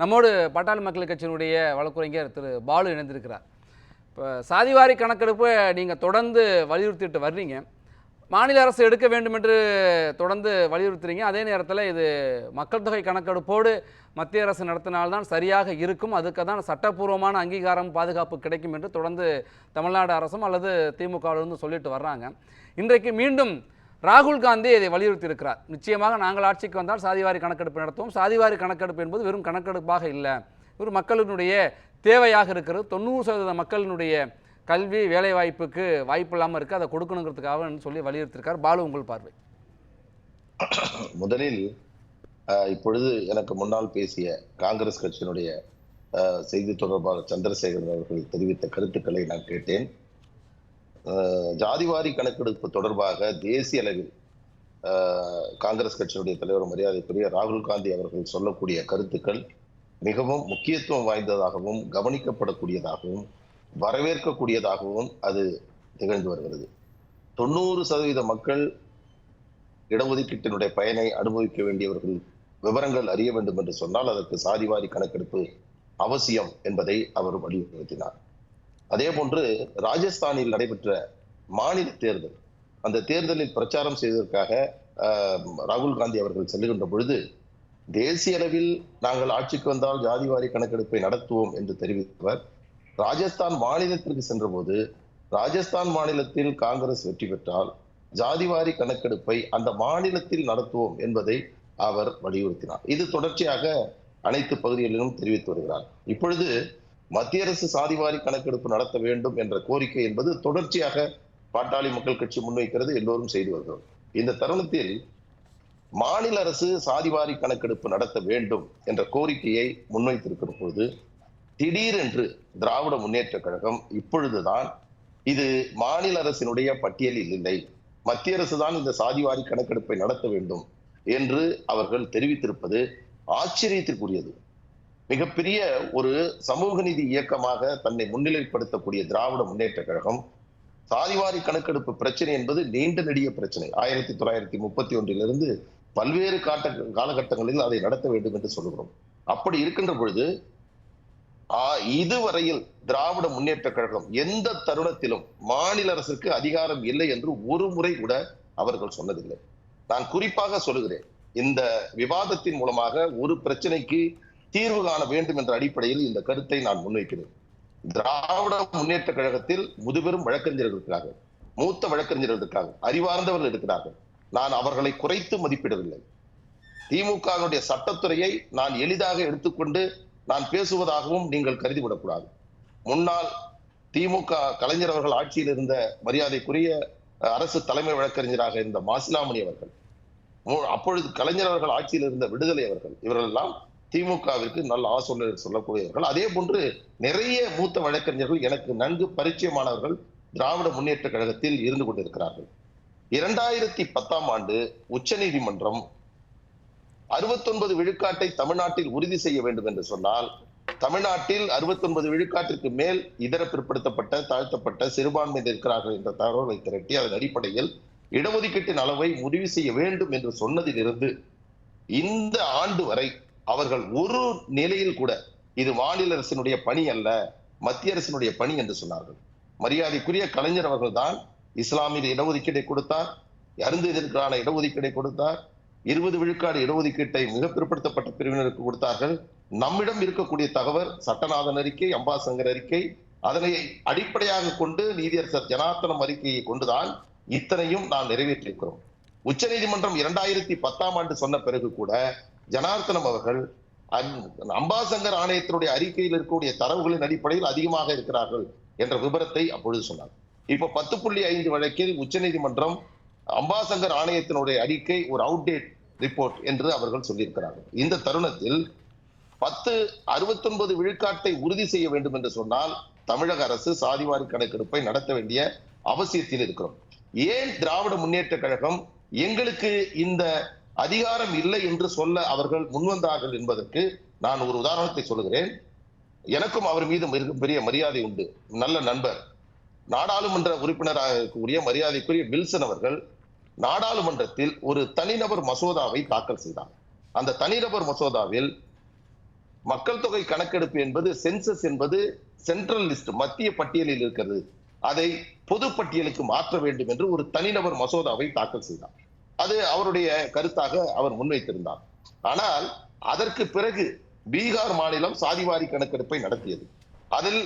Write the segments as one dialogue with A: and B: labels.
A: நம்மோடு பாட்டாளி மக்கள் கட்சியினுடைய வழக்குரைஞர் திரு பாலு இணைந்திருக்கிறார். இப்போ சாதிவாரி கணக்கெடுப்பை நீங்கள் தொடர்ந்து வலியுறுத்திட்டு வர்றீங்க. மாநில அரசு எடுக்க வேண்டும் என்று தொடர்ந்து வலியுறுத்துறீங்க. அதே நேரத்தில் இது மக்கள் தொகை கணக்கெடுப்போடு மத்திய அரசு நடத்தினால்தான் சரியாக இருக்கும். அதுக்கு தான் சட்டப்பூர்வமான அங்கீகாரம் பாதுகாப்பு கிடைக்கும் என்று தொடர்ந்து தமிழ்நாடு அரசும் அல்லது திமுகவிலிருந்து சொல்லிட்டு வர்றாங்க. இன்றைக்கு மீண்டும் ராகுல் காந்தி இதை வலியுறுத்தி இருக்கிறார் நிச்சயமாக நாங்கள் ஆட்சிக்கு வந்தால் சாதிவாரி கணக்கெடுப்பு நடத்துவோம். சாதிவாரி கணக்கெடுப்பு என்பது வெறும் கணக்கெடுப்பாக இல்லை. ஒரு மக்களினுடைய தேவையாக இருக்கிறது. தொண்ணூறு சதவீத மக்களினுடைய கல்வி வேலைவாய்ப்புக்கு வாய்ப்பு இல்லாமல் இருக்குது அதை கொடுக்கணுங்கிறதுக்காக சொல்லி வலியுறுத்திருக்கார் பாலு உங்கள் பார்வை.
B: முதலில் இப்பொழுது எனக்கு முன்னால் பேசிய காங்கிரஸ் கட்சியினுடைய செய்தி தொடர்பாளர் சந்திரசேகரன் அவர்கள் தெரிவித்த கருத்துக்களை நான் கேட்டேன். ஜாதிவாரி கணக்கெடுப்பு தொடர்பாக தேசிய அளவில் காங்கிரஸ் கட்சியினுடைய தலைவர் மரியாதைக்குரிய ராகுல் காந்தி அவர்கள் சொல்லக்கூடிய கருத்துக்கள் மிகவும் முக்கியத்துவம் வாய்ந்ததாகவும் கவனிக்கப்படக்கூடியதாகவும் வரவேற்கக்கூடியதாகவும் அது திகழ்ந்து வருகிறது. தொண்ணூறு சதவீத மக்கள் இடஒதுக்கீட்டினுடைய பயனை அனுபவிக்க வேண்டியவர்கள் விவரங்கள் அறிய வேண்டும் என்று சொன்னால் அதற்கு சாதிவாரி கணக்கெடுப்பு அவசியம் என்பதை அவர் வலியுறுத்தினார். அதே போன்று ராஜஸ்தானில் நடைபெற்ற மாநில தேர்தல் அந்த தேர்தலில் பிரச்சாரம் செய்வதற்காக ராகுல் காந்தி அவர்கள் செல்லுகின்ற பொழுது தேசிய அளவில் நாங்கள் ஆட்சிக்கு வந்தால் ஜாதிவாரி கணக்கெடுப்பை நடத்துவோம் என்று தெரிவித்தவர். ராஜஸ்தான் மாநிலத்திற்கு சென்றபோது ராஜஸ்தான் மாநிலத்தில் காங்கிரஸ் வெற்றி பெற்றால் ஜாதிவாரி கணக்கெடுப்பை அந்த மாநிலத்தில் நடத்துவோம் என்பதை அவர் வலியுறுத்தினார். இது தொடர்ச்சியாக அனைத்து பகுதிகளிலும் தெரிவித்து வருகிறார். இப்பொழுது மத்திய அரசு சாதிவாரி கணக்கெடுப்பு நடத்த வேண்டும் என்ற கோரிக்கை என்பது தொடர்ச்சியாக பாட்டாளி மக்கள் கட்சி முன்வைக்கிறது எல்லோரும் செய்து வருகிறோம். இந்த தருணத்தில் மாநில அரசு சாதிவாரி கணக்கெடுப்பு நடத்த வேண்டும் என்ற கோரிக்கையை முன்வைத்திருக்கிற பொழுது திடீரென்று திராவிட முன்னேற்ற கழகம் இப்பொழுதுதான் இது மாநில அரசினுடைய பட்டியலில் இல்லை. மத்திய அரசு தான் இந்த சாதிவாரி கணக்கெடுப்பை நடத்த வேண்டும் என்று அவர்கள் தெரிவித்திருப்பது ஆச்சரியத்திற்குரியது. மிகப்பெரிய ஒரு சமூக நீதி இயக்கமாக தன்னை முன்னிலைப்படுத்தக்கூடிய திராவிட முன்னேற்ற கழகம் சாதிவாரி கணக்கெடுப்பு பிரச்சனை என்பது நீண்ட நெடிய பிரச்சனை. ஆயிரத்தி தொள்ளாயிரத்தி முப்பத்தி ஒன்றிலிருந்து பல்வேறு காட்ட காலகட்டங்களில் அதை நடத்த வேண்டும் என்று சொல்கிறோம் அப்படி இருக்கின்ற பொழுது இதுவரையில் திராவிட முன்னேற்ற கழகம் எந்த தருணத்திலும் மாநில அரசுக்கு அதிகாரம் இல்லை என்று ஒரு முறை கூட அவர்கள் சொன்னதில்லை. நான் குறிப்பாக சொல்லுகிறேன் இந்த விவாதத்தின் மூலமாக ஒரு பிரச்சனைக்கு தீர்வு காண வேண்டும் என்ற அடிப்படையில் இந்த கருத்தை நான் முன்வைக்கிறேன். திராவிட முன்னேற்ற கழகத்தில் முதுபெரும் வழக்கறிஞர்கள் இருக்கிறார்கள். மூத்த வழக்கறிஞர்கள் இருக்கிறார்கள். அறிவார்ந்தவர்கள் இருக்கிறார்கள். நான் அவர்களை குறைத்து மதிப்பிடவில்லை. திமுகவினுடைய சட்டத்துறையை நான் எளிதாக எடுத்துக்கொண்டு நான் பேசுவதாகவும் நீங்கள் கருதிவிடக்கூடாது. முன்னால் திமுக கலைஞர் அவர்கள் ஆட்சியில் இருந்த மரியாதைக்குரிய அரசு தலைமை வழக்கறிஞராக இருந்த மாசிலாமணி அவர்கள் மு- அப்பொழுது கலைஞர் அவர்கள் ஆட்சியில் இருந்த விடுதலை அவர்கள் இவர்கள் எல்லாம் திமுகவிற்கு நல்ல ஆசோனர் சொல்லக்கூடியவர்கள். அதே போன்று நிறைய மூத்த வழக்கறிஞர்கள் எனக்கு நன்கு பரிச்சயமானவர்கள் திராவிட முன்னேற்ற கழகத்தில் இருந்து கொண்டிருக்கிறார்கள். இரண்டாயிரத்தி பத்தாம் ஆண்டு உச்சநீதிமன்றம் அறுபத்தொன்பது விழுக்காட்டை தமிழ்நாட்டில் உறுதி செய்ய வேண்டும் என்று சொன்னால் தமிழ்நாட்டில் அறுபத்தொன்பது விழுக்காட்டிற்கு மேல் இதர பிற்படுத்தப்பட்ட தாழ்த்தப்பட்ட சிறுபான்மையினர் இருக்கிறார்கள் என்ற தகவலை திரட்டி அதன் அடிப்படையில் இடஒதுக்கீட்டின் அளவை முடிவு செய்ய வேண்டும் என்று சொன்னதிலிருந்து இந்த ஆண்டு வரை அவர்கள் ஒரு நிலையில் கூட இது மாநில அரசினுடைய பணி அல்ல மத்திய அரசினுடைய பணி என்று சொன்னார்கள். மரியாதைக்குரிய கலைஞர் அவர்கள் தான் இஸ்லாமிய இடஒதுக்கீட்டை கொடுத்தார் அருந்ததிற்கான இடஒதுக்கீடை கொடுத்தார் இருபது விழுக்காடு இடஒதுக்கீட்டை மிக பிற்படுத்தப்பட்ட பிரிவினருக்கு கொடுத்தார்கள். நம்மிடம் இருக்கக்கூடிய தகவல் சட்டநாதன் அறிக்கை அம்பாசங்கர் அறிக்கை அதனை அடிப்படையாக கொண்டு நீதியரசர் ஜனார்த்தனம் அறிக்கையை கொண்டுதான் இத்தனையும் நாம் நிறைவேற்றியிருக்கிறோம். உச்சநீதிமன்றம் இரண்டாயிரத்தி பத்தாம் ஆண்டு சொன்ன பிறகு கூட ஜனார்த்தனம் அவர்கள் அந்- அம்பாசங்கர் ஆணையத்தினுடைய அறிக்கையில் இருக்கக்கூடிய தரவுகளின் அடிப்படையில் அதிகமாக இருக்கிறார்கள் என்ற விபரத்தை அப்பொழுது சொன்னார். இப்போ பத்து புள்ளி ஐந்து வழக்கில் உச்சநீதிமன்றம் அம்பாசங்கர் ஆணையத்தினுடைய அறிக்கை ஒரு அவுட்டேட் ரிப்போர்ட் என்று அவர்கள் சொல்லியிருக்கிறார்கள். இந்த தருணத்தில் பத்து அறுபத்தொன்பது விழுக்காட்டை உறுதி செய்ய வேண்டும் என்று சொன்னால் தமிழக அரசு சாதிவாரி கணக்கெடுப்பை நடத்த வேண்டிய அவசியத்தில் இருக்கிறோம். ஏன் திராவிட முன்னேற்ற கழகம் எங்களுக்கு இந்த அதிகாரம் இல்லை என்று சொல்ல அவர்கள் முன்வந்தார்கள் என்பதற்கு நான் ஒரு உதாரணத்தை சொல்லுகிறேன். எனக்கும் அவர் மீது பெரிய மரியாதை உண்டு. நல்ல நண்பர். நாடாளுமன்ற உறுப்பினராக இருக்கக்கூடிய மரியாதைக்குரிய வில்சன் அவர்கள் நாடாளுமன்றத்தில் ஒரு தனிநபர் மசோதாவை தாக்கல் செய்தார். அந்த தனிநபர் மசோதாவில் மக்கள் தொகை கணக்கெடுப்பு என்பது சென்சஸ் என்பது சென்ட்ரல் லிஸ்ட் மத்திய பட்டியலில் இருக்கிறது. அதை பொது பட்டியலுக்கு மாற்ற வேண்டும் என்று ஒரு தனிநபர் மசோதாவை தாக்கல் செய்தார். அது அவருடைய கருத்தாக அவர் முன்வைத்திருந்தார். ஆனால் அதற்கு பிறகு பீகார் மாநிலம் சாதிவாரி கணக்கெடுப்பை நடத்தியது. அதில்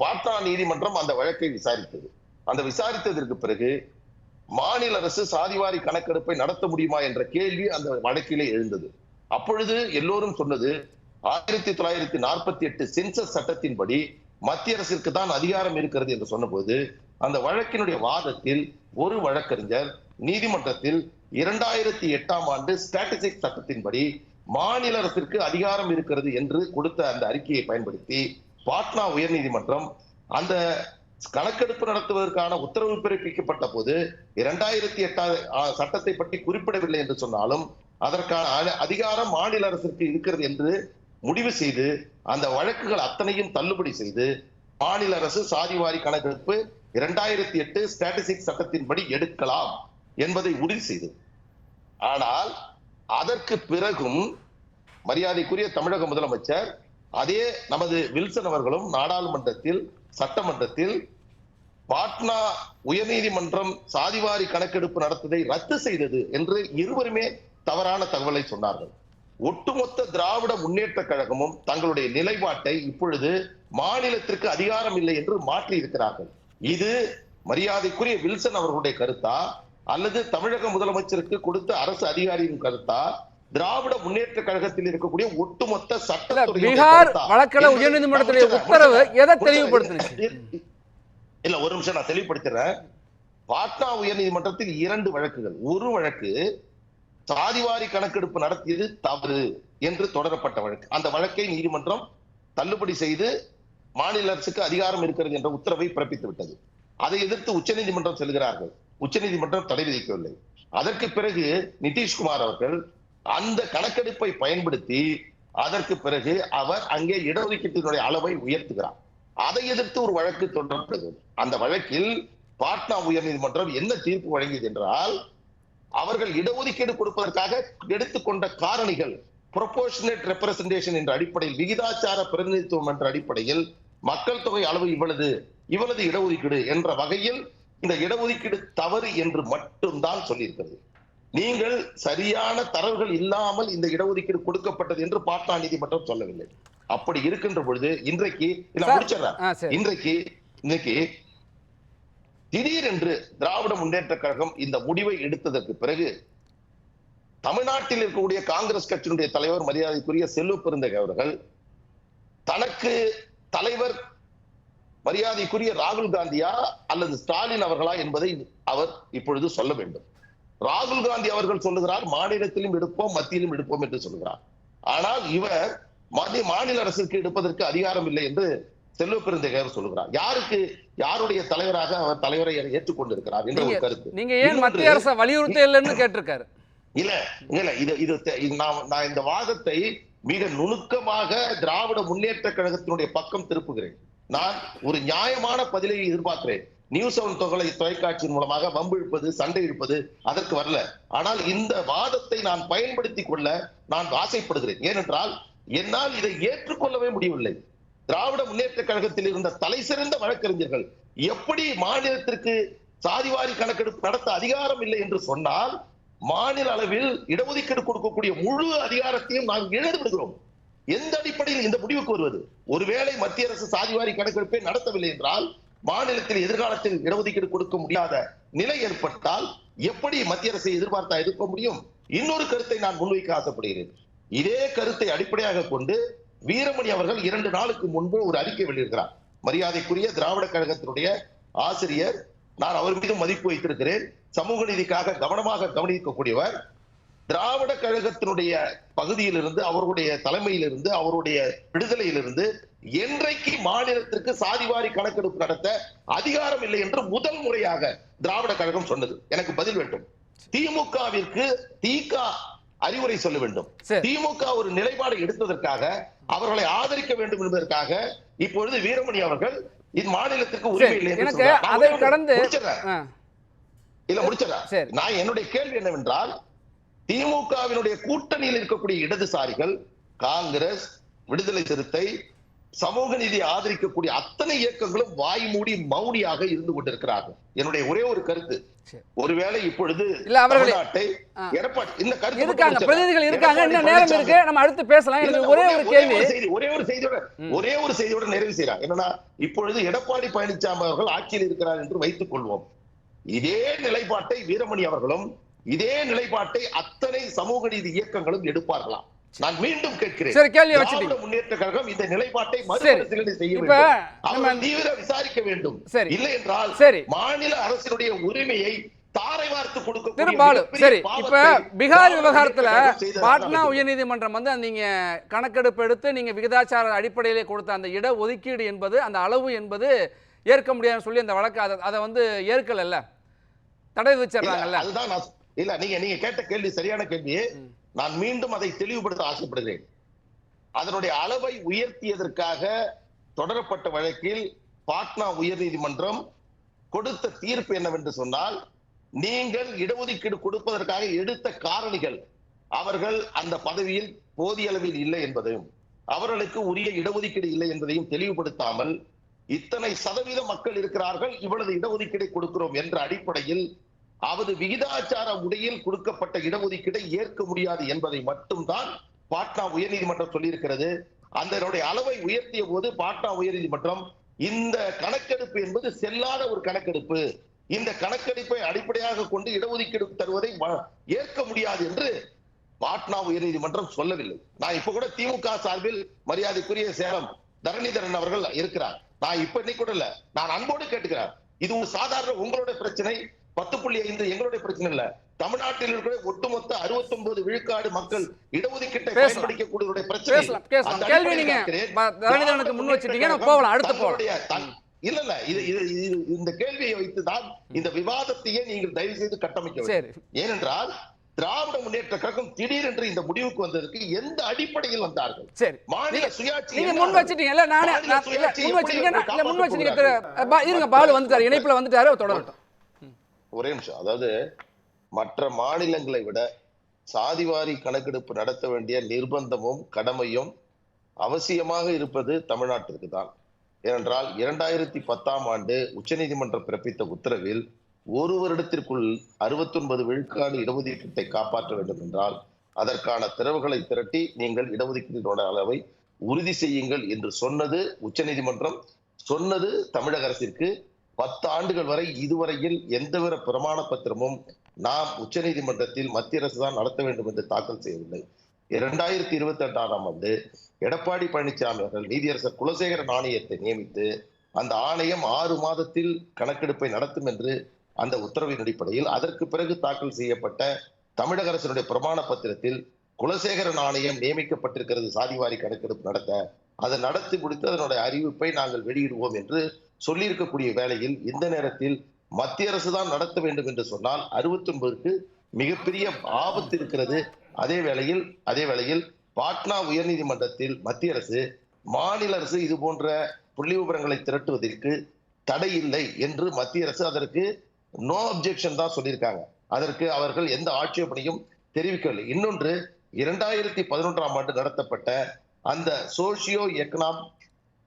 B: பாட்னா நீதிமன்றம் அந்த வழக்கை விசாரித்தது. அந்த விசாரித்ததற்கு பிறகு மாநில அரசு சாதிவாரி கணக்கெடுப்பை நடத்த முடியுமா என்ற கேள்வி அந்த வழக்கிலே எழுந்தது. அப்பொழுது எல்லோரும் சொன்னது ஆயிரத்தி தொள்ளாயிரத்தி நாற்பத்தி எட்டு சென்சஸ் சட்டத்தின்படி மத்திய அரசிற்கு தான் அதிகாரம் இருக்கிறது என்று சொன்னபோது அந்த வழக்கினுடைய வாதத்தில் ஒரு வழக்கறிஞர் நீதிமன்றத்தில் இரண்டாயிரத்தி எட்டாம் ஆண்டு ஸ்டாட்டிஸ்டிக் சட்டத்தின்படி மாநில அரசிற்கு அதிகாரம் இருக்கிறது என்று கொடுத்த அந்த அறிக்கையை பயன்படுத்தி பாட்னா உயர்நீதிமன்றம் அந்த கணக்கெடுப்பு நடத்துவதற்கான உத்தரவு பிறப்பிக்கப்பட்ட போது இரண்டாயிரத்தி எட்டாம் சட்டத்தை பற்றி குறிப்பிடவில்லை என்று சொன்னாலும் அதற்கான அதிகாரம் மாநில அரசிற்கு இருக்கிறது என்று முடிவு செய்து அந்த வழக்குகள் அத்தனையும் தள்ளுபடி செய்து மாநில அரசு சாதிவாரி கணக்கெடுப்பு இரண்டாயிரத்தி எட்டு ஸ்டாட்டிஸ்டிக் சட்டத்தின்படி எடுக்கலாம். என்பதை உறுதி செய்தது ஆனால் அதற்கு பிறகும் மரியாதைக்குரிய தமிழக முதலமைச்சர் அதே நமது வில்சன் அவர்களும் நாடாளுமன்றத்தில் சட்டமன்றத்தில் பாட்னா உயர்நீதிமன்றம் சாதிவாரி கணக்கெடுப்பு நடத்ததை ரத்து செய்தது என்று இருவருமே தவறான தகவலை சொன்னார்கள். ஒட்டுமொத்த திராவிட முன்னேற்ற கழகமும் தங்களுடைய நிலைப்பாட்டை இப்பொழுது மாநிலத்திற்கு அதிகாரம் இல்லை என்று மாற்றி இருக்கிறார்கள் இது மரியாதைக்குரிய வில்சன் அவர்களுடைய கருத்தா? அல்லது தமிழக முதலமைச்சருக்கு கொடுத்த அரசு அதிகாரியின் கருத்தா? திராவிட முன்னேற்ற கழகத்தில் இருக்கக்கூடிய ஒட்டுமொத்த சட்டத்துறையுடைய
A: பீகார்? வழக்கில் உயர்நீதிமன்றத்துடைய உத்தரவு. எதை
B: முடிச்சிடுறேன்.
A: தெளிவுபடுத்துனுச்சு?
B: இல்ல ஒரு நிமிஷம் நான் தெளிவுபடுத்துறேன். பாட்னா உயர்நீதிமன்றத்தில் இரண்டு வழக்குகள். ஒரு வழக்கு சாதிவாரி கணக்கெடுப்பு நடத்தியது தவறு என்று தொடரப்பட்ட வழக்கு. அந்த வழக்கை நீதிமன்றம் தள்ளுபடி செய்து மாநில அரசுக்கு அதிகாரம் இருக்கிறது என்ற உத்தரவை பிறப்பித்து விட்டது அதை எதிர்த்து உச்சநீதிமன்றம் செல்கிறார்கள். உச்சநீதிமன்றம் தடை விதிக்கவில்லை. அதற்கு பிறகு நிதிஷ்குமார் அவர்கள் அந்த கணக்கெடுப்பை பயன்படுத்தி அதற்கு பிறகு அவர் அங்கே இடஒதுக்கீட்டினுடைய அளவை உயர்த்துகிறார். அதை எதிர்த்து ஒரு வழக்கு தொடரப்பட்டது அந்த வழக்கில் பாட்னா உயர்நீதிமன்றம் என்ன தீர்ப்பு வழங்கியது என்றால் அவர்கள் இடஒதுக்கீடு கொடுப்பதற்காக எடுத்துக்கொண்ட காரணிகள் ப்ரொபோர்ஷனேட் ரெப்ரசன்டேஷன் என்ற அடிப்படையில் விகிதாச்சார பிரதிநிதித்துவம் என்ற அடிப்படையில் மக்கள் தொகை அளவு இவ்வளவு இவ்வளவு இடஒதுக்கீடு என்ற வகையில் இந்த இடஒதுக்கீடு தவறு என்று மட்டும்தான் சொல்லியிருக்கிறது. நீங்கள் சரியான தரவுகள் இல்லாமல் இந்த இடஒதுக்கீடு கொடுக்கப்பட்டது என்று பாட்னா நீதிமன்றம் சொல்லவில்லை. அப்படி இருக்கின்ற பொழுது இன்றைக்கு முடிச்சிடுறேன். இன்றைக்கு இன்னைக்கு திடீரென்று திராவிட முன்னேற்ற கழகம் இந்த முடிவை எடுத்ததற்கு பிறகு தமிழ்நாட்டில் இருக்கக்கூடிய காங்கிரஸ் கட்சியினுடைய தலைவர் மரியாதைக்குரிய செல்வ பெருந்தகை அவர்கள் தனக்கு தலைவர் மரியாதைக்குரிய ராகுல் காந்தியா அல்லது ஸ்டாலின் அவர்களா என்பதை அவர் இப்பொழுது சொல்ல வேண்டும். ராகுல் காந்தி அவர்கள் சொல்லுகிறார் மாநிலத்திலும் எடுப்போம் மத்தியிலும் எடுப்போம் என்று சொல்லுகிறார். ஆனால் இவர் மத்திய மாநில அரசுக்கு எடுப்பதற்கு அதிகாரம் இல்லை என்று செல்வ பெருந்தகையர் சொல்லுகிறார். யாருக்கு யாருடைய தலைவராக அவர் தலைவரை ஏற்றுக்கொண்டிருக்கிறார் என்ற ஒரு கருத்து.
A: நீங்க ஏன் மத்திய அரசை வலியுறுத்த இல்லைன்னு கேட்டிருக்காரு?
B: இல்ல இல்ல இது இது நான் நான் இந்த வாதத்தை மிக நுணுக்கமாக திராவிட முன்னேற்ற கழகத்தினுடைய பக்கம் திருப்புகிறேன். நான் ஒரு நியாயமான பதிலை எதிர்பார்க்கிறேன். நியூஸ் செவன் தொகை தொலைக்காட்சியின் மூலமாக வம்பு இழுப்பது சண்டை இழுப்பது அதற்கு வரல. ஆனால் இந்த வாதத்தை நான் பயன்படுத்தி கொள்ள நான் ஆசைப்படுகிறேன். ஏனென்றால் என்னால் இதை ஏற்றுக்கொள்ளவே முடியவில்லை. திராவிட முன்னேற்ற கழகத்தில் இருந்த தலை சிறந்த வழக்கறிஞர்கள் எப்படி மாநிலத்திற்கு சாதிவாரி கணக்கெடுப்பு நடத்த அதிகாரம் இல்லை என்று சொன்னால் மாநில அளவில் இடஒதுக்கீடு கொடுக்கக்கூடிய முழு அதிகாரத்தையும் நாம் இழந்து விடுகிறோம். எந்த அடிப்படையில் இந்த முடிவுக்கு வருவது? ஒருவேளை மத்திய அரசு சாதிவாரி கணக்கெடுப்பை நடத்தவில்லை என்றால் மாநிலத்தில் எதிர்காலத்தில் இடஒதுக்கீடு கொடுக்க முடியாத நிலை ஏற்பட்டால் எப்படி மத்திய அரசை எதிர்பார்த்தா எதிர்க்க முடியும்? இன்னொரு கருத்தை நான் முன்வைக்க ஆசைப்படுகிறேன். இதே கருத்தை அடிப்படையாக கொண்டு வீரமணி அவர்கள் இரண்டு நாளுக்கு முன்பு ஒரு அறிக்கை வெளியிடுகிறார். மரியாதைக்குரிய திராவிட கழகத்தினுடைய ஆசிரியர் நான் அவர் மீதும் மதிப்பு வைத்திருக்கிறேன். சமூக நீதிக்காக கவனமாக கவனிக்கக்கூடியவர் திராவிட கழகத்தினுடைய பகுதியிலிருந்து அவருடைய தலைமையிலிருந்து அவருடைய விடுதலையிலிருந்து என்றைக்கு மாநிலத்திற்கு சாதிவாரி கணக்கெடுப்பு நடத்த அதிகாரம் இல்லை என்று முதல் முறையாக திராவிட கழகம் சொன்னது எனக்கு பதில் வேண்டும் திமுகவிற்கு தீக அறிவுரை சொல்ல வேண்டும். திமுக ஒரு நிலைப்பாடு எடுத்ததற்காக அவர்களை ஆதரிக்க வேண்டும் என்பதற்காக இப்பொழுது வீரமணி அவர்கள் இது மாநிலத்திற்கு உரிமை இல்லை என்று சொல்றார். இல்ல
A: சரி.
B: நான் என்னுடைய கேள்வி என்னவென்றால் திமுகவினுடைய கூட்டணியில் இருக்கக்கூடிய இடதுசாரிகள் காங்கிரஸ் விடுதலை சிறுத்தை சமூக நீதி ஆதரிக்கக்கூடிய அத்தனை இயக்கங்களும் வாய் மூடி மௌனியாக இருந்து கொண்டிருக்கிறார்கள். என்னுடைய ஒரே ஒரு கருத்து. ஒருவேளை இப்பொழுது
A: இல்ல, அவர்களே-.
B: எடப்பாடி இந்த கருத்து
A: இருக்காங்க. பிரதிநிதிகள் இருக்காங்க இன்னும் நேரம் இருக்கு நம்ம அடுத்து பேசலாம். எனக்கு ஒரே ஒரு கேள்வி.
B: ஒரு செய்தி ஒரே ஒரு செய்தியோட ஒரே ஒரு செய்தியோட நிறைவு செய்யறாங்க என்னன்னா இப்பொழுது எடப்பாடி பழனிசாமி அவர்கள் ஆட்சியில் இருக்கிறார் என்று வைத்துக் கொள்வோம். இதே நிலைப்பாட்டை வீரமணி அவர்களும் இதே நிலைப்பாட்டை அத்தனை சமூக நீதி இயக்கங்களும் எடுப்பார்களாம். நான் மீண்டும் கேட்கிறேன்.
A: சரி.
B: முன்னேற்ற கழகம் இந்த நிலைப்பாட்டை. மறுபரிசீலனை செய்ய வேண்டும். அவர்கள் தீவிர விசாரிக்க வேண்டும்.
A: சரி.
B: இல்லை என்றால்
A: சரி.
B: மாநில அரசினுடைய உரிமையை
A: திருபாலு சரி. இப்ப பீகார் விவகாரத்துல பாட்னா உயர்நீதிமன்றம் வந்து நீங்க கணக்கெடுப்பு எடுத்து நீங்க விகிதாச்சார அடிப்படையிலே கொடுத்த அந்த இட ஒதுக்கீடு என்பது அந்த அளவு என்பது ஏற்க முடியாதுன்னு சொல்லி அந்த வழக்கு அதை வந்து ஏற்கலல்ல. தடை
B: நான் இல்ல நீங்க நீங்க கேட்ட கேள்வி சரியான கேள்வி. நான் மீண்டும் அதை தெளிவுபடுத்த ஆசைப்படுகிறேன். அதனுடைய அளவை உயர்த்தியதற்காக தொடரப்பட்ட வழக்கில் பாட்னா உயர்நீதிமன்றம் கொடுத்த தீர்ப்பு என்னவென்று சொன்னால் நீங்கள் இடஒதுக்கீடு கொடுப்பதற்காக எடுத்த காரணிகள் அவர்கள் அந்த பதவியில் போதிய அளவில் இல்லை என்பதையும் அவர்களுக்கு உரிய இடஒதுக்கீடு இல்லை என்பதையும் தெளிவுபடுத்தாமல் இத்தனை சதவீத மக்கள் இருக்கிறார்கள் இவ்வளவு இடஒதுக்கீடை கொடுக்கிறோம் என்ற அடிப்படையில் அவது விகிதாச்சார முறையில் கொடுக்கப்பட்ட இடஒதுக்கீடை ஏற்க முடியாது என்பதை மட்டும்தான் பாட்னா உயர்நீதிமன்றம் சொல்லியிருக்கிறது. அதனுடைய அளவை உயர்த்திய போது பாட்னா உயர்நீதிமன்றம் இந்த கணக்கெடுப்பு என்பது செல்லாத ஒரு கணக்கெடுப்பு. இந்த கணக்கெடுப்பை அடிப்படையாக கொண்டு இடஒதுக்கீடு தருவதை ஏற்க முடியாது என்று பாட்னா உயர்நீதிமன்றம் சொல்லவில்லை. நான் இப்ப கூட திமுக சார்பில் மரியாதைக்குரிய சேலம் தரணிதரன் அவர்கள் இருக்கிறார். நான் இப்ப இன்னைக்கு கூட இல்ல. நான் அன்போடு கேட்டுக்கிறேன். இது ஒரு சாதாரண உங்களுடைய பிரச்சனை. பத்து புள்ளி ஐந்து எங்களுடைய பிரச்சனை இல்ல. தமிழ்நாட்டில் இருக்கிற ஒட்டுமொத்த 69 விழுக்காடு மக்கள் இடஒதுக்கீட்டை. பயன்படுத்தக்கூடியவருடைய பிரச்சனை.
A: கேள்வி நீங்க முன் வச்சிட்டீங்க போகலாம் அடுத்து போகலாம்.
B: இல்ல இல்ல. இது இது இந்த கேள்வியை வைத்துதான் இந்த விவாதத்தையே நீங்கள் தயவு செய்து கட்டமைக்க ஏனென்றால் திராவிட முன்னேற்ற கழகம் திடீரென்று இந்த முடிவுக்கு வந்ததற்கு எந்த அடிப்படையில் வந்தார்கள்?
A: சரி.
B: மாநில சுயாட்சி
A: நீங்க முன் நான் இல்ல முன் வச்சிட்டீங்க நான் இல்ல முன் வச்சிட்டீங்க இருங்க பாலு வந்துட்டாரு இணைப்புல வந்துட்டாரு தொடரட்டும்.
B: ஒரே நிமிஷம். அதாவது மற்ற மாநிலங்களை விட சாதிவாரி கணக்கெடுப்பு நடத்த வேண்டிய நிர்பந்தமும் கடமையும் அவசியமாக இருப்பது தமிழ்நாட்டிற்கு தான். ஏனென்றால் இரண்டாயிரத்தி பத்தாம் ஆண்டு உச்சநீதிமன்றம் பிறப்பித்த உத்தரவில் ஒரு வருடத்திற்குள் 69 விழுக்காடு இடஒதுக்கீட்டை காப்பாற்ற வேண்டும் என்றால் அதற்கான திறவுகளை திரட்டி நீங்கள் இடஒதுக்கீட்டினோட அளவை உறுதி செய்யுங்கள் என்று சொன்னது உச்சநீதிமன்றம் சொன்னது தமிழக அரசிற்கு பத்து ஆண்டுகள் வரை இதுவரையில் எந்தவித பிரமாண பத்திரமும் நாம் உச்சநீதிமன்றத்தில் மத்திய அரசு தான் நடத்த வேண்டும் என்று தாக்கல் செய்யவில்லை. இரண்டாயிரத்தி இருபத்தி எட்டாம் ஆண்டு எடப்பாடி பழனிசாமி அவர்கள் நீதியரசர் குலசேகரன் ஆணையத்தை நியமித்து அந்த ஆணையம் ஆறு மாதத்தில் கணக்கெடுப்பை நடத்தும் என்று அந்த உத்தரவின் அடிப்படையில் அதற்கு பிறகு தாக்கல் செய்யப்பட்ட தமிழக அரசினுடைய பிரமாண பத்திரத்தில் குலசேகரன் ஆணையம் நியமிக்கப்பட்டிருக்கிறது சாதிவாரி கணக்கெடுப்பு நடத்த அதை நடத்தி முடித்து அதனுடைய அறிவிப்பை நாங்கள் வெளியிடுவோம் என்று சொல்லியிருக்கக்கூடிய வேளையில் இந்த நேரத்தில் மத்திய அரசு தான் நடத்த வேண்டும் என்று சொன்னால் அறுபத்தி ஒன்பதுக்கு மிகப்பெரிய ஆபத்து இருக்கிறது. அதே வேளையில் அதே வேளையில் பாட்னா உயர்நீதிமன்றத்தில் மத்திய அரசு மாநில அரசு இது போன்ற புள்ளி விவரங்களை திரட்டுவதற்கு தடை இல்லை என்று மத்திய அரசு அதற்கு நோ அப்ஜெக்ஷன் தான் சொல்லியிருக்காங்க. அதற்கு அவர்கள் எந்த ஆட்சேபனையும் தெரிவிக்கவில்லை. இன்னொன்று இரண்டாயிரத்தி பதினொன்றாம் ஆண்டு நடத்தப்பட்ட அந்த சோசியோ எக்கனாமிக்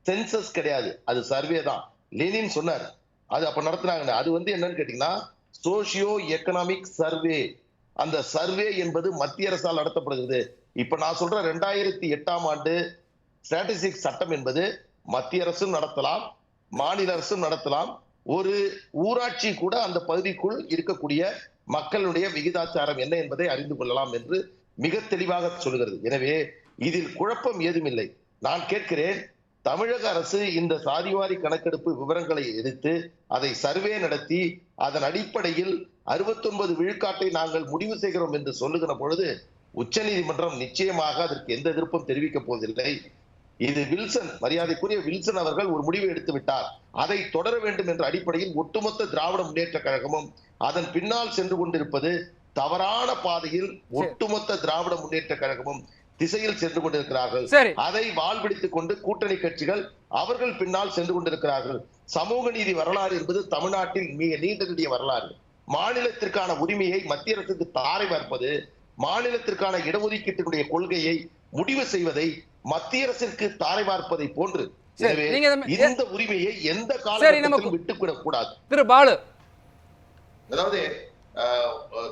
B: சென்சஸ் கிடையாது. அது சர்வே தான். லெனின் சொன்னார். அது அப்ப நடத்தினாங்க அது வந்து என்னன்னு கேட்டீங்கன்னா சோசியோ எக்கனாமிக் சர்வே. அந்த சர்வே என்பது மத்திய அரசால் நடத்தப்படுகிறது. இப்ப நான் சொல்ற ரெண்டாயிரத்தி எட்டாம் ஆண்டு ஸ்டாட்டிஸ்டிக்ஸ் சட்டம் என்பது மத்திய அரசும் நடத்தலாம் மாநில அரசும் நடத்தலாம். ஒரு ஊராட்சி கூட அந்த பகுதிக்குள் இருக்கக்கூடிய மக்களுடைய விகிதாச்சாரம் என்ன என்பதை அறிந்து கொள்ளலாம் என்று மிக தெளிவாக சொல்கிறது எனவே இதில் குழப்பம் ஏதுமில்லை. நான் கேட்கிறேன் தமிழக அரசு இந்த சாதிவாரி கணக்கெடுப்பு விவரங்களை எடுத்து அதை சர்வே நடத்தி அதன் அடிப்படையில் 69 விழுக்காட்டை நாங்கள் முடிவு செய்கிறோம் என்று சொல்லுகிற பொழுது உச்சநீதிமன்றம் நிச்சயமாக அதற்கு எந்த எதிர்ப்பும் தெரிவிக்கப் போவதில்லை. இது வில்சன் மரியாதைக்குரிய வில்சன் அவர்கள் ஒரு முடிவை எடுத்து விட்டார். அதை தொடர வேண்டும் என்ற அடிப்படையில் ஒட்டுமொத்த திராவிட முன்னேற்ற கழகமும் அதன் பின்னால் சென்று கொண்டிருப்பது தவறான பாதையில் ஒட்டுமொத்த திராவிட முன்னேற்ற கழகமும் திசையில் சென்று கொண்டிருக்கிறார்கள். அதை வாழ்பிடித்துக் கொண்டு கூட்டணி கட்சிகள் அவர்கள் பின்னால் சென்று கொண்டிருக்கிறார்கள். சமூக நீதி வரலாறு என்பது தமிழ்நாட்டில் மிக நீண்ட நெடிய வரலாறு. மாநிலத்திற்கான உரிமையை மத்திய அரசுக்கு தாரை பார்ப்பது மாநிலத்திற்கான இடஒதுக்கீட்டினுடைய கொள்கையை முடிவு செய்வதை மத்திய அரசிற்கு தாரை பார்ப்பதை போன்று. இந்த உரிமையை எந்த
A: நமக்கு-
B: விட்டுவிடக் கூடாது
A: திரு பாலு.
B: அதாவது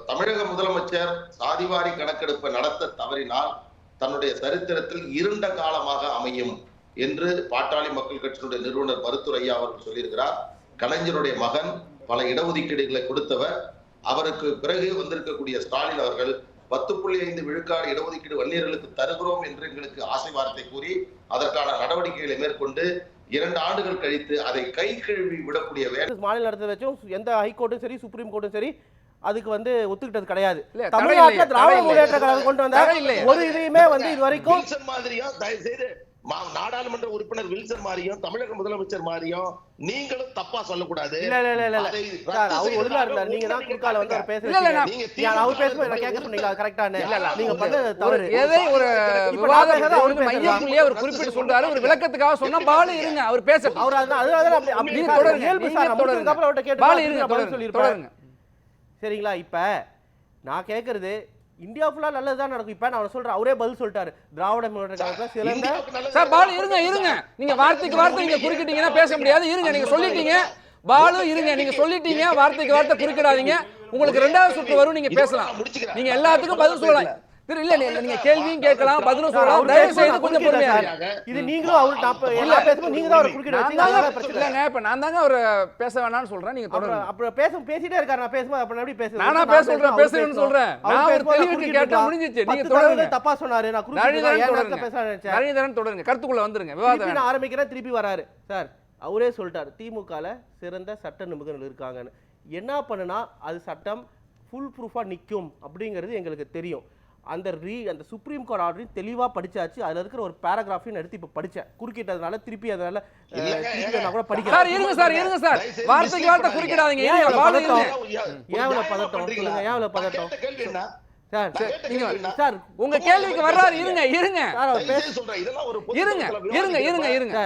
B: தமிழக முதலமைச்சர் சாதிவாரி கணக்கெடுப்பை நடத்த தவறினால் தன்னுடைய சரித்திரத்தில் இருண்ட காலமாக அமையும் என்று பாட்டாளி மக்கள் கட்சியினுடைய நிறுவனர் மருத்துவர் ஐயா அவர்கள் சொல்லியிருக்கிறார். கலைஞருடைய மகன் பல இடஒதுக்கீடுகளை கொடுத்தவர். அவருக்கு பிறகு வந்திருக்கக்கூடிய ஸ்டாலின் அவர்கள் பத்து புள்ளி ஐந்து விழுக்காடு இடஒதுக்கீடு வன்னியர்களுக்கு தருகிறோம் என்று எங்களுக்கு ஆசை வார்த்தை கூறி அதற்கான நடவடிக்கைகளை மேற்கொண்டு இரண்டு ஆண்டுகள் கழித்து அதை கை கழுவி விடக்கூடிய வேலை
C: மாநில அரசை வச்சும் எந்த ஹைகோர்ட்டும் சரி சுப்ரீம் கோர்ட்டும் சரி அதுக்கு வந்து ஒத்துக்கிட்டது கிடையாது. தமிழ்நாட்டுல திராவிட முன்னேற்ற. கழகம் கொண்டு வந்த. ஒரு இதையுமே வந்து இது வரைக்கும்
B: தயவு செய்து நாடாளுமன்ற உறுப்பினர் வில்சன் மாதிரியும் தமிழக முதலமைச்சர் மாதிரியும் நீங்களும் தப்பா சொல்லக்கூடாது.
C: இல்ல இல்ல இல்ல இல்ல. அவர் ஒழுங்கா இருந்தார். நீங்க தான் குறுக்கால வந்து அவர் பேச
A: இல்ல, இல்ல, நான்-
C: வச்சீங்க.
B: நீங்க
C: அவர் பேசும்போது நான் கேட்க சொன்னீங்களா? கரெக்டான
B: இல்ல, இல்ல,
C: நீங்க
B: ஒரு-
C: பண்ணது
A: ஒரு
C: தவறு.
A: எதை ஒரு விவாதம்
C: அவர்.
A: மையப்புள்ளியே அவர் குறிப்பிட்டு சொல்றாரு. ஒரு விளக்கத்துக்காக சொன்னா பாலு இருங்க அவர் பேசட்டும்
C: அவர் அதுதான் அது அதுதான் அப்படி
A: தொடருங்க,
C: இயல்பு சார்
A: தொடருங்க.
C: அப்புறம் அவர்ட்ட கேட்டு
A: பாலு இருங்க தொடருங்க.
C: சரிங்களா? இப்ப நான் கேட்கறது இந்தியா ஃபுல்லா நல்லது தான் நடக்கும். இப்ப நான் சொல்றேன் அவரே பதில் சொல்லிட்டாரு. திராவிட முன்னேற்ற கழகத்துல
B: நல்லது
A: சார் பாலு இருங்க இருங்க. நீங்க வார்த்தைக்கு வார்த்தை நீங்க குறுக்கிட்டீங்கன்னா பேச முடியாது. இருங்க நீங்க சொல்லிட்டீங்க. பாலு இருங்க நீங்க சொல்லிட்டீங்க. வார்த்தைக்கு வார்த்தை குறுக்கிடாதீங்க. உங்களுக்கு ரெண்டாவது சுற்று வரும் நீங்க பேசலாம். நீங்க எல்லாத்துக்கும் பதில் சொல்லலாம். திரு இல்ல நீங்க கேள்வியும் கேட்கலாம் பதிலும் சொல்லலாம் தயவு செய்து கொஞ்சம் பொறுமையா.
C: இது நீங்களும் அவர் எல்லா பேசும்போது நீங்க தான் அவர் குறுக்கிட வச்சீங்க.
A: இல்லைங்க இப்ப நான் தாங்க அவர் பேச வேணாம்னு சொல்றேன் நீங்க தொடருங்க
C: அப்புறம் பேச பேசிட்டே இருக்காரு நான் பேசும்போது அப்புறம் எப்படி பேசுறது
A: நானா பேச சொல்றேன், பேசுறேன்னு. சொல்றேன். ஒரு
C: குறுக்கிட்டு
A: கேட்டா. முடிஞ்சிச்சு. நீங்க தொடருங்க.
C: தப்பா சொன்னாரு நான் ஏன்
A: தொடருங்க
C: நேரத்துல பேச நினைச்சேன்
A: நளிதரன் தொடருங்க கருத்துக்குள்ள வந்துருங்க விவாதம்.
C: நான் ஆரம்பிக்கிறேன் திருப்பி வராரு சார் அவரே சொல்லிட்டாரு திமுகல சிறந்த சட்ட நிபுணர்கள் இருக்காங்கன்னு என்ன பண்ணுனா அது சட்டம் ஃபுல் ப்ரூஃபா நிக்கும் அப்படிங்கிறது எங்களுக்கு தெரியும் அந்த ரீ அந்த சுப்ரீம் கோர்ட் ஆர்டரையும் தெளிவா படிச்சாச்சு. அதுல இருக்கிற ஒரு பேராகிராஃபையும் எடுத்து இப்ப படிச்சேன். குறுக்கிட்டதுனால திருப்பி அதனால நான் கூட
A: சார்
C: படிக்கிறேன்
A: இருங்க சார் இருங்க சார். வார்த்தைக்கு வார்த்தை குறுக்கிடாதீங்க.
C: ஏன்
A: பாலு
C: பதட்டம்? சொல்லுங்க, ஏன் இவ்வளவு பதட்டம்? சார்
A: உங்க கேள்விக்கு வர்றாரு இருங்க இருங்க. இருங்க இருங்க இருங்க இருங்க.